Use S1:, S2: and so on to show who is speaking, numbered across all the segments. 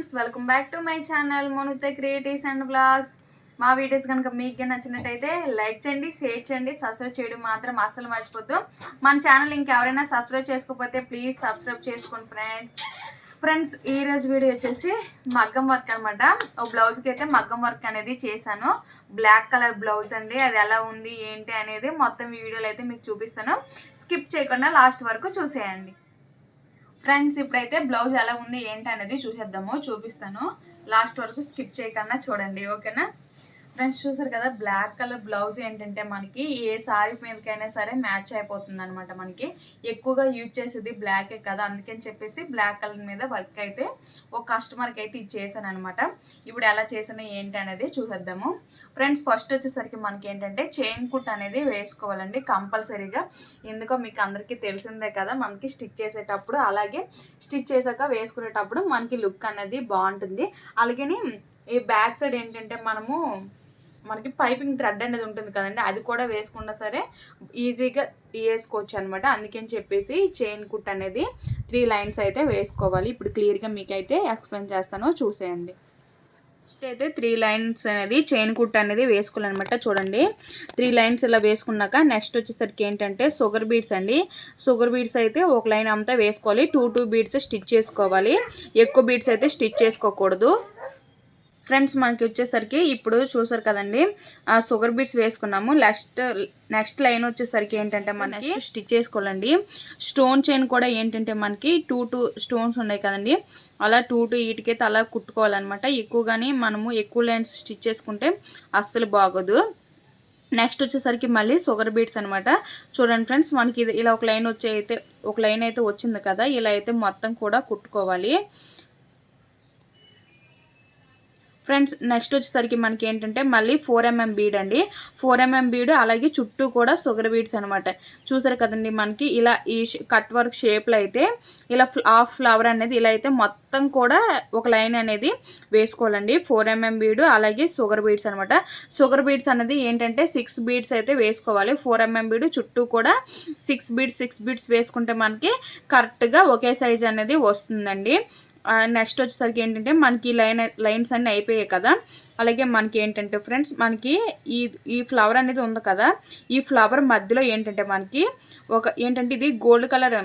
S1: Friends welcome back to my channel Monutha creatives and blogs. మా videos కనుక మీకు నచ్చినట్టయితే లైక్ చేయండి షేర్ చేయండి సబ్స్క్రైబ్ చేయడం మాత్రం అస్సలు మర్చిపోద్దు. మన ఛానల్ ఇంకెవరైనా సబ్స్క్రైబ్ చేసుకోకపోతే ప్లీజ్ సబ్స్క్రైబ్ చేసుకోండి ఫ్రెండ్స్. ఫ్రెండ్స్ ఈ రోజు వీడియో వచ్చేసి మగ్గం వర్క్ అనమాట ఓ బ్లౌజ్కి అయితే మగ్గం వర్క్ అనేది చేశాను. బ్లాక్ కలర్ బ్లౌజ్ అండి. అది ఎలా ఉంది ఏంటి అనేది మొత్తం వీడియోలో అయితే మీకు చూపిస్తాను. స్కిప్ చేయకుండా లాస్ట్ వరకు చూసేయండి. ఫ్రెండ్స్ ఇప్పుడైతే బ్లౌజ్ ఎలా ఉంది ఏంటి అనేది చూసేద్దాము చూపిస్తాను. లాస్ట్ వరకు స్కిప్ చేయకుండా చూడండి ఓకేనా? ఫ్రెండ్స్ చూసారు కదా బ్లాక్ కలర్ బ్లౌజ్ ఏంటంటే మనకి ఏ సారీ మీదకైనా సరే మ్యాచ్ అయిపోతుంది అనమాట మనకి. ఎక్కువగా యూజ్ చేసేది బ్లాకే కదా అందుకని చెప్పేసి బ్లాక్ కలర్ మీద వర్క్ అయితే ఒక కస్టమర్కి అయితే ఇచ్చేసాను అనమాట ఇప్పుడు ఎలా చేసాను ఏంటి అనేది చూసేద్దాము. ఫ్రెండ్స్ ఫస్ట్ వచ్చేసరికి మనకి ఏంటంటే చైన్ కుట్ అనేది వేసుకోవాలండి కంపల్సరీగా. ఎందుకో మీకు అందరికీ తెలిసిందే కదా మనకి స్టిచ్ చేసేటప్పుడు అలాగే స్టిచ్ చేసాక వేసుకునేటప్పుడు మనకి లుక్ అనేది బాగుంటుంది. అలాగే ఈ బ్యాక్ సైడ్ ఏంటంటే మనము మనకి పైపింగ్ థ్రెడ్ అనేది ఉంటుంది కదండి అది కూడా వేసుకున్నా సరే ఈజీగా వేసుకోవచ్చు అనమాట అందుకని చెప్పేసి చైన్ కుట్ అనేది త్రీ లైన్స్ అయితే వేసుకోవాలి. ఇప్పుడు క్లియర్గా మీకు అయితే ఎక్స్ప్లెయిన్ చేస్తాను చూసేయండి. ఫస్ట్ అయితే త్రీ లైన్స్ అనేది చైన్ కుట్ అనేది వేసుకోవాలన్నమాట. చూడండి త్రీ లైన్స్ ఇలా వేసుకున్నాక నెక్స్ట్ వచ్చేసరికి ఏంటంటే షుగర్ బీడ్స్ అండి. షుగర్ బీడ్స్ అయితే ఒక లైన్ అంతా వేసుకోవాలి. టూ టూ బీడ్స్ స్టిచ్ చేసుకోవాలి. ఎక్కువ బీడ్స్ అయితే స్టిచ్ చేసుకోకూడదు. ఫ్రెండ్స్ మనకి వచ్చేసరికి ఇప్పుడు చూసారు కదండి ఆ షుగర్ బీట్స్ వేసుకున్నాము. నెక్స్ట్ నెక్స్ట్ లైన్ వచ్చేసరికి ఏంటంటే మనకి స్టిచ్ చేసుకోవాలండి. స్టోన్ చైన్ కూడా ఏంటంటే మనకి టూ టూ స్టోన్స్ ఉన్నాయి కదండి. అలా టూ టూ ఈటికైతే అలా కుట్టుకోవాలన్నమాట. ఎక్కువగానే మనము ఎక్కువ లైన్స్ స్టిచ్ చేసుకుంటే అస్సలు బాగోదు. నెక్స్ట్ వచ్చేసరికి మళ్ళీ షుగర్ బీట్స్ అనమాట చూడండి ఫ్రెండ్స్ మనకి ఇది ఇలా ఒక లైన్ వచ్చే అయితే ఒక లైన్ అయితే వచ్చింది కదా ఇలా అయితే మొత్తం కూడా కుట్టుకోవాలి. ఫ్రెండ్స్ నెక్స్ట్ వచ్చేసరికి మనకి ఏంటంటే మళ్ళీ ఫోర్ ఎంఎం బీడ్ అండి. ఫోర్ ఎంఎం బీడ్ అలాగే చుట్టూ కూడా షుగర్ బీడ్స్ అనమాట చూసారు కదండి మనకి ఇలా ఈ కట్ వర్క్ షేప్లో అయితే ఇలా హాఫ్ ఫ్లవర్ అనేది ఇలా అయితే మొత్తం కూడా ఒక లైన్ అనేది వేసుకోవాలండి. ఫోర్ ఎంఎం బీడ్ అలాగే షుగర్ బీడ్స్ అనమాట షుగర్ బీడ్స్ అనేది ఏంటంటే సిక్స్ బీడ్స్ అయితే వేసుకోవాలి. ఫోర్ ఎంఎం బీడ్ చుట్టూ కూడా సిక్స్ బీడ్స్ సిక్స్ బీడ్స్ వేసుకుంటే మనకి కరెక్ట్గా ఒకే సైజ్ అనేది వస్తుందండి. నెక్స్ట్ వచ్చేసరికి ఏంటంటే మనకి లైన్ లైన్స్ అన్నీ అయిపోయాయి కదా. అలాగే మనకి ఏంటంటే ఫ్రెండ్స్ మనకి ఈ ఈ ఫ్లవర్ అనేది ఉంది కదా. ఈ ఫ్లవర్ మధ్యలో ఏంటంటే మనకి ఒక ఏంటంటే ఇది గోల్డ్ కలర్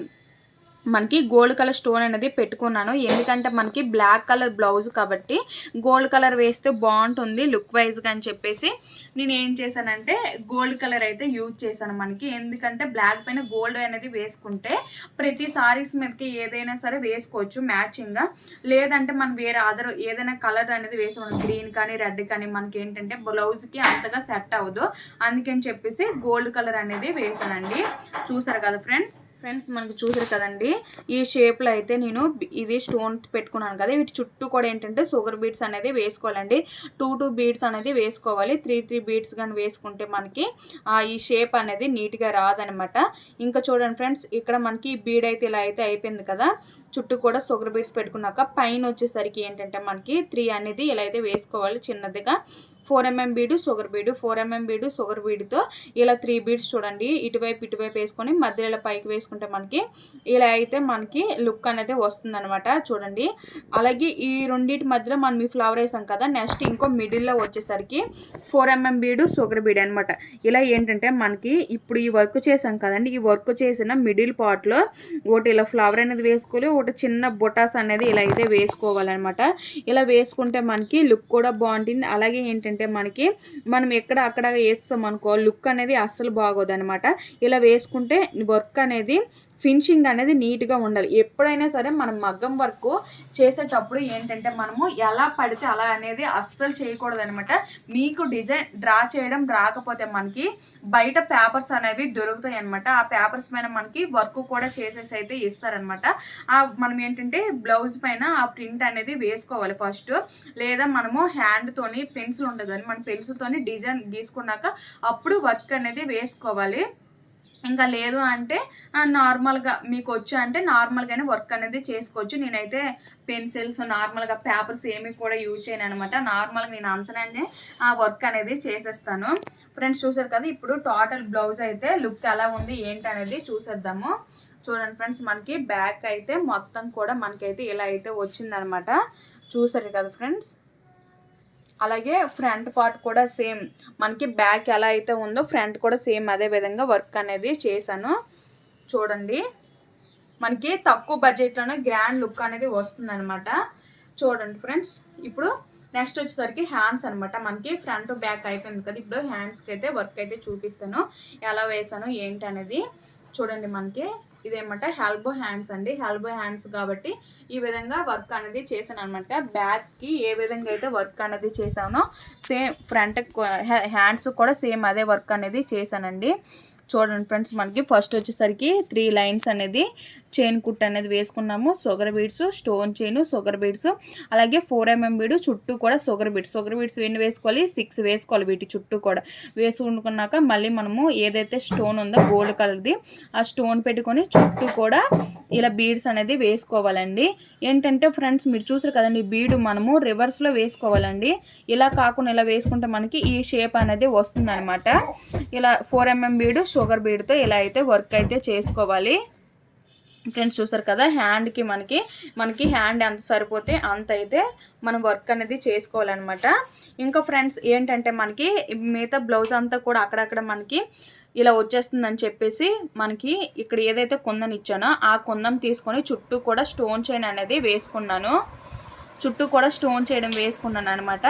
S1: మనకి గోల్డ్ కలర్ స్టోన్ అనేది పెట్టుకున్నాను. ఎందుకంటే మనకి బ్లాక్ కలర్ బ్లౌజ్ కాబట్టి గోల్డ్ కలర్ వేస్తే బాగుంటుంది లుక్ వైజ్గా అని చెప్పేసి నేను ఏం చేశానంటే గోల్డ్ కలర్ అయితే యూజ్ చేశాను మనకి. ఎందుకంటే బ్లాక్ పైన గోల్డ్ అనేది వేసుకుంటే ప్రతి సారీస్ మీదకి ఏదైనా సరే వేసుకోవచ్చు మ్యాచింగ్గా లేదంటే మనం వేరే అదర్ ఏదైనా కలర్ అనేది వేసాము గ్రీన్ కానీ రెడ్ కానీ మనకి ఏంటంటే బ్లౌజ్కి అంతగా సెట్ అవ్వదు. అందుకని చెప్పేసి గోల్డ్ కలర్ అనేది వేసానండి చూసారు కదా ఫ్రెండ్స్? ఫ్రెండ్స్ మనకి చూసారు కదండి ఈ షేప్లో అయితే నేను ఇది స్టోన్ పెట్టుకున్నాను కదా వీటి చుట్టూ కూడా ఏంటంటే షుగర్ బీడ్స్ అనేది వేసుకోవాలండి. టూ టూ బీడ్స్ అనేది వేసుకోవాలి. త్రీ త్రీ బీడ్స్ కానీ వేసుకుంటే మనకి ఈ షేప్ అనేది నీట్గా రాదనమాట. ఇంకా చూడండి ఫ్రెండ్స్ ఇక్కడ మనకి బీడ్ అయితే ఇలా అయితే అయిపోయింది కదా చుట్టూ కూడా షుగర్ బీడ్స్ పెట్టుకున్నాక పైన వచ్చేసరికి ఏంటంటే మనకి త్రీ అనేది ఇలా అయితే వేసుకోవాలి చిన్నదిగా. Four MM bead sugar bead four MM bead sugar బీడుతో ఇలా త్రీ బీడ్స్ చూడండి. ఇటువైపు ఇటువైపు వేసుకొని మధ్యలో ఇలా పైకి వేసుకుంటే మనకి ఇలా అయితే మనకి లుక్ అనేది వస్తుందన్నమాట. చూడండి. అలాగే ఈ రెండింటి మధ్యలో మనం ఈ ఫ్లవర్ వేసాం కదా నెక్స్ట్ ఇంకో మిడిల్లో వచ్చేసరికి four MM bead sugar bead అనమాట ఇలా ఏంటంటే మనకి ఇప్పుడు ఈ వర్క్ చేసాం కదండి ఈ వర్క్ చేసిన మిడిల్ పార్ట్లో ఒకటి ఇలా ఫ్లవర్ అనేది వేసుకోవాలి ఒకటి చిన్న బొటాస్ అనేది ఇలా అయితే వేసుకోవాలన్నమాట. ఇలా వేసుకుంటే మనకి లుక్ కూడా బాగుంటుంది. అలాగే ఏంటంటే ఏంటంటే మనకి మనం ఎక్కడ అక్కడ వేస్తాం అనుకో లుక్ అనేది అస్సలు బాగోదు అనమాట ఇలా వేసుకుంటే వర్క్ అనేది ఫినిషింగ్ అనేది నీట్గా ఉండాలి. ఎప్పుడైనా సరే మనం మగ్గం వర్క్ చేసేటప్పుడు ఏంటంటే మనము ఎలా పడితే అలా అనేది అస్సలు చేయకూడదు అనమాట మీకు డిజైన్ డ్రా చేయడం రాకపోతే మనకి బయట పేపర్స్ అనేవి దొరుకుతాయి అనమాట ఆ పేపర్స్ పైన మనకి వర్క్ కూడా చేసేసి అయితే ఇస్తారనమాట ఆ మనం ఏంటంటే బ్లౌజ్ పైన ఆ ప్రింట్ అనేది వేసుకోవాలి ఫస్ట్. లేదా మనము హ్యాండ్తోని పెన్సిల్ ఉంటుంది మన పెన్సిల్తోని డిజైన్ గీసుకున్నాక అప్పుడు వర్క్ అనేది వేసుకోవాలి. ఇంకా లేదు అంటే నార్మల్గా మీకు వచ్చా అంటే నార్మల్గానే వర్క్ అనేది చేసుకోవచ్చు. నేనైతే పెన్సిల్స్ నార్మల్గా పేపర్స్ ఏమి కూడా యూజ్ చేయను అనమాట నార్మల్గా నేను అంచనానే ఆ వర్క్ అనేది చేసేస్తాను. ఫ్రెండ్స్ చూసారు కదా ఇప్పుడు టోటల్ బ్లౌజ్ అయితే లుక్ ఎలా ఉంది ఏంటి అనేది చూసేద్దాము. చూడండి ఫ్రెండ్స్ మనకి బ్యాక్ అయితే మొత్తం కూడా మనకైతే ఇలా అయితే వచ్చిందనమాట చూసారు కదా ఫ్రెండ్స్? అలాగే ఫ్రంట్ పార్ట్ కూడా సేమ్. మనకి బ్యాక్ ఎలా అయితే ఉందో ఫ్రంట్ కూడా సేమ్ అదే విధంగా వర్క్ అనేది చేశాను. చూడండి. మనకి తక్కువ బడ్జెట్లోనే గ్రాండ్ లుక్ అనేది వస్తుందన్నమాట. చూడండి ఫ్రెండ్స్. ఇప్పుడు నెక్స్ట్ వచ్చేసరికి హ్యాండ్స్ అనమాట మనకి ఫ్రంట్ బ్యాక్ అయిపోయింది కదా. ఇప్పుడు హ్యాండ్స్కి అయితే వర్క్ అయితే చూపిస్తాను. ఎలా వేసాను ఏంటి అనేది చూడండి మనకి ఇదేమంటే హెల్బో హ్యాండ్స్ అండి. హెల్బో హ్యాండ్స్ కాబట్టి ఈ విధంగా వర్క్ అనేది చేశాను అనమాట బ్యాక్కి ఏ విధంగా అయితే వర్క్ అనేది చేశానో సేమ్ ఫ్రంట్ హ్యాండ్స్ కూడా సేమ్ అదే వర్క్ అనేది చేశానండి. చూడండి ఫ్రెండ్స్ మనకి ఫస్ట్ వచ్చేసరికి త్రీ లైన్స్ అనేది చైన్ కుట్ అనేది వేసుకున్నాము. Sugar beads stone chain sugar beads అలాగే ఫోర్ ఎంఎం బీడు చుట్టూ కూడా షుగర్ బీడ్స్. షుగర్ బీడ్స్ ఎన్ని వేసుకోవాలి? సిక్స్ వేసుకోవాలి వీటి చుట్టూ కూడా. వేసుకున్నాక మళ్ళీ మనము ఏదైతే స్టోన్ ఉందో గోల్డ్ కలర్ది ఆ స్టోన్ పెట్టుకొని చుట్టూ కూడా ఇలా బీడ్స్ అనేది వేసుకోవాలండి. ఏంటంటే ఫ్రెండ్స్ మీరు చూసారు కదండి బీడు మనము రివర్స్లో వేసుకోవాలండి. ఇలా కాకుండా ఇలా వేసుకుంటే మనకి ఈ షేప్ అనేది వస్తుందన్నమాట. ఇలా ఫోర్ ఎంఎం బీడు షుగర్ బీడ్తో ఇలా అయితే వర్క్ అయితే చేసుకోవాలి. ఫ్రెండ్స్ చూసారు కదా హ్యాండ్కి మనకి మనకి హ్యాండ్ ఎంత సరిపోతే అంత అయితే మనం వర్క్ అనేది చేసుకోవాలన్నమాట. ఇంకా ఫ్రెండ్స్ ఏంటంటే మనకి మిగతా బ్లౌజ్ అంతా కూడా అక్కడక్కడ మనకి ఇలా వచ్చేస్తుందని చెప్పేసి మనకి ఇక్కడ ఏదైతే కొందని ఇచ్చానో ఆ కొందం తీసుకొని చుట్టూ కూడా స్టోన్ చైన్ అనేది వేసుకున్నాను. చుట్టూ కూడా స్టోన్ చేయడం వేసుకున్నాను అనమాట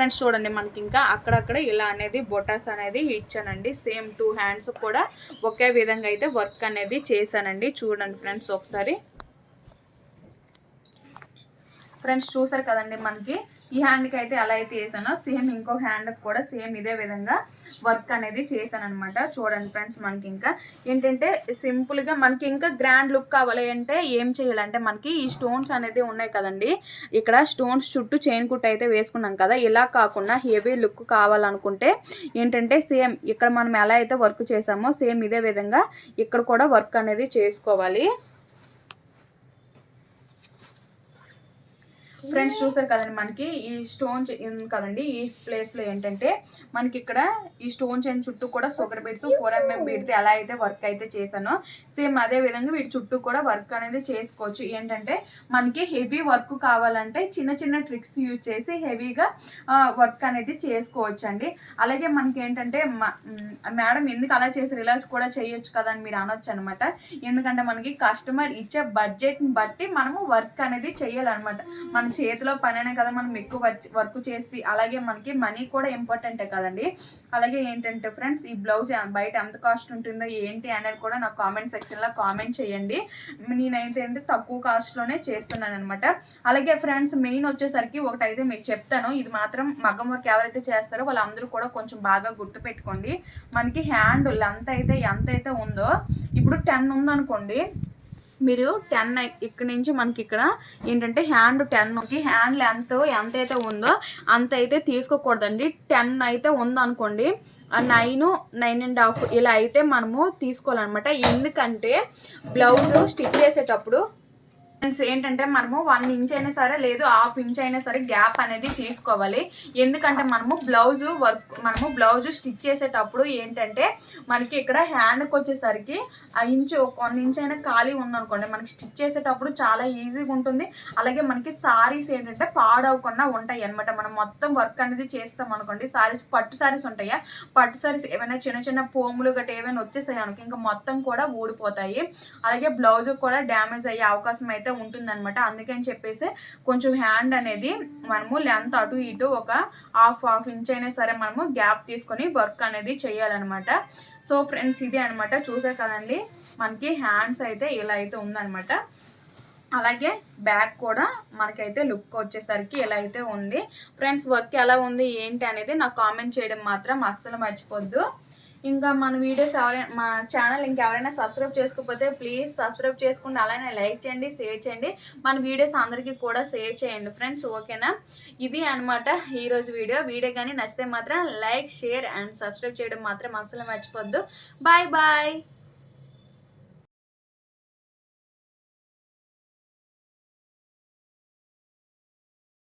S1: ఫ్రెండ్స్ చూడండి మనకి ఇంకా అక్కడక్కడ ఇలా అనేది బొటాస్ అనేది ఇచ్చానండి. సేమ్ టూ హ్యాండ్స్ కూడా ఒకే విధంగా అయితే వర్క్ అనేది చేశానండి. చూడండి ఫ్రెండ్స్ ఒకసారి. ఫ్రెండ్స్ చూసారు కదండి మనకి. ఈ హ్యాండ్కి అయితే ఎలా అయితే వేసానో సేమ్ ఇంకో హ్యాండ్కి కూడా సేమ్ ఇదే విధంగా వర్క్ అనేది చేశాను అనమాట చూడండి ఫ్రెండ్స్ మనకి ఇంకా. ఏంటంటే సింపుల్గా మనకి ఇంకా గ్రాండ్ లుక్ కావాలి అంటే ఏం చేయాలంటే మనకి ఈ స్టోన్స్ అనేది ఉన్నాయి కదండి. ఇక్కడ స్టోన్స్ చుట్టూ చైన్ కుట్ అయితే వేసుకున్నాం కదా. ఇలా కాకుండా హెవీ లుక్ కావాలనుకుంటే ఏంటంటే సేమ్ ఇక్కడ మనం ఎలా అయితే వర్క్ చేసామో సేమ్ ఇదే విధంగా ఇక్కడ కూడా వర్క్ అనేది చేసుకోవాలి. ఫ్రెండ్స్ చూస్తారు కదండి మనకి ఈ స్టోన్ కదండి ఈ ప్లేస్లో ఏంటంటే మనకి ఇక్కడ ఈ స్టోన్ చైన్ చుట్టూ కూడా sugar beads four MM beads ఎలా అయితే వర్క్ అయితే చేశానో సేమ్ అదే విధంగా వీటి చుట్టూ కూడా వర్క్ అనేది చేసుకోవచ్చు. ఏంటంటే మనకి హెవీ వర్క్ కావాలంటే చిన్న చిన్న ట్రిక్స్ యూజ్ చేసి హెవీగా వర్క్ అనేది చేసుకోవచ్చు అండి అలాగే మనకి ఏంటంటే మేడం ఎందుకు అలా చేసి ఇలా కూడా చేయొచ్చు కదా అని మీరు అనొచ్చు అనమాట ఎందుకంటే మనకి కస్టమర్ ఇచ్చే బడ్జెట్ని బట్టి మనము వర్క్ అనేది చేయాలన్నమాట. మన చేతిలో పనైనా కదా మనం ఎక్కువ వర్క్ చేసి అలాగే మనకి మనీ కూడా ఇంపార్టెంటే కదండి. అలాగే ఏంటంటే ఫ్రెండ్స్ ఈ బ్లౌజ్ బయట ఎంత కాస్ట్ ఉంటుందో ఏంటి అనేది కూడా నాకు కామెంట్ సెక్షన్లో కామెంట్ చేయండి. నేనైతే ఏంటి తక్కువ కాస్ట్లోనే చేస్తున్నాను అనమాట అలాగే ఫ్రెండ్స్ మెయిన్ వచ్చేసరికి ఒకటైతే మీకు చెప్తాను. ఇది మాత్రం మగ్గం వర్క్ ఎవరైతే చేస్తారో వాళ్ళందరూ కూడా కొంచెం బాగా గుర్తుపెట్టుకోండి మనకి హ్యాండ్ లెంత్ అయితే ఎంత అయితే ఉందో ఇప్పుడు టెన్ ఉందనుకోండి మీరు టెన్ ఇక్కడ నుంచి మనకి ఇక్కడ ఏంటంటే హ్యాండ్ టెన్కి హ్యాండ్ లెంత్ ఎంత అయితే ఉందో అంత అయితే తీసుకోకూడదండి. టెన్ అయితే ఉందనుకోండి నైన్ నైన్ అండ్ హాఫ్ ఇలా అయితే మనము తీసుకోవాలన్నమాట. ఎందుకంటే బ్లౌజ్ స్టిచ్ చేసేటప్పుడు ఫ్రెండ్స్ ఏంటంటే మనము వన్ ఇంచ్ అయినా సరే లేదు హాఫ్ ఇంచ్ అయినా సరే గ్యాప్ అనేది తీసుకోవాలి. ఎందుకంటే మనము బ్లౌజ్ వర్క్ మనము బ్లౌజ్ స్టిచ్ చేసేటప్పుడు ఏంటంటే మనకి ఇక్కడ హ్యాండ్కి వచ్చేసరికి ఆ ఇంచు వన్ ఇంచ్ అయినా ఖాళీ ఉందనుకోండి మనకి స్టిచ్ చేసేటప్పుడు చాలా ఈజీగా ఉంటుంది. అలాగే మనకి సారీస్ ఏంటంటే పాడవకుండా ఉంటాయి అనమాట మనం మొత్తం వర్క్ అనేది చేస్తాం అనుకోండి సారీస్ పట్టు సారీస్ ఉంటాయా? పట్టు సారీస్ ఏమైనా చిన్న చిన్న పోములు గట్రా ఏమైనా వచ్చేసాయి అనుకో ఇంకా మొత్తం కూడా ఊడిపోతాయి. అలాగే బ్లౌజ్ కూడా డ్యామేజ్ అయ్యే అవకాశం అయితే అయితే ఉంటుందన్నమాట. అందుకని చెప్పేసి కొంచెం హ్యాండ్ అనేది మనము లెంత్ అటు ఇటు ఒక హాఫ్ హాఫ్ ఇంచ్ అయినా సరే మనము గ్యాప్ తీసుకొని వర్క్ అనేది చేయాలన్నమాట. సో ఫ్రెండ్స్ ఇది అనమాట చూసే కదండి? మనకి హ్యాండ్స్ అయితే ఇలా అయితే ఉందనమాట అలాగే బ్యాక్ కూడా మనకైతే లుక్ వచ్చేసరికి ఎలా అయితే ఉంది. ఫ్రెండ్స్ వర్క్ ఎలా ఉంది ఏంటి అనేది నాకు కామెంట్ చేయడం మాత్రం అస్సలు మర్చిపోద్దు. ఇంకా మన వీడియోస్ ఎవరైనా మా ఛానల్ ఇంకెవరైనా సబ్స్క్రైబ్ చేసుకోకపోతే ప్లీజ్ సబ్స్క్రైబ్ చేసుకోండి. అలానే లైక్ చేయండి షేర్ చేయండి. మన వీడియోస్ అందరికీ కూడా షేర్ చేయండి ఫ్రెండ్స్ ఓకేనా? ఇది అనమాట ఈరోజు వీడియో. వీడియో కానీ నచ్చితే మాత్రం లైక్ షేర్ అండ్ సబ్స్క్రైబ్ చేయడం మాత్రం అసలు మర్చిపోద్దు. Bye bye.